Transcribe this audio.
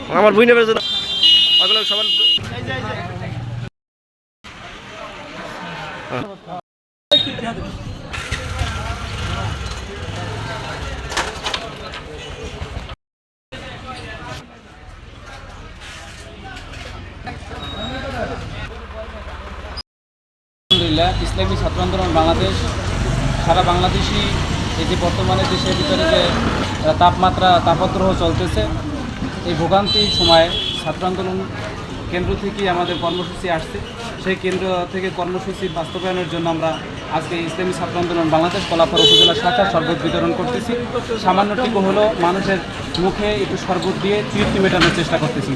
আমার বুঝতে পেরেছে সবার আলহামদুলিল্লাহ, ইসলামী ছাত্র আন্দোলন বাংলাদেশ, সারা বাংলাদেশি এই যে বর্তমানে দেশের ভিতরে যে তাপমাত্রা, তাপদ্রহ চলতেছে, এই ভোগান্তির সময় ছাত্র আন্দোলন কেন্দ্র থেকে আমাদের কর্মসূচি আসছে। সেই কেন্দ্র থেকে কর্মসূচি বাস্তবায়নের জন্য আমরা আজকে ইসলামী ছাত্র আন্দোলন বাংলাদেশ কলাপাড়া উপজেলা শাখা শরবত বিতরণ করতেছি সামান্যটুকু হলো মানুষের মুখে একটু শরবত দিয়ে তৃপ্তি মেটানোর চেষ্টা করতেছি।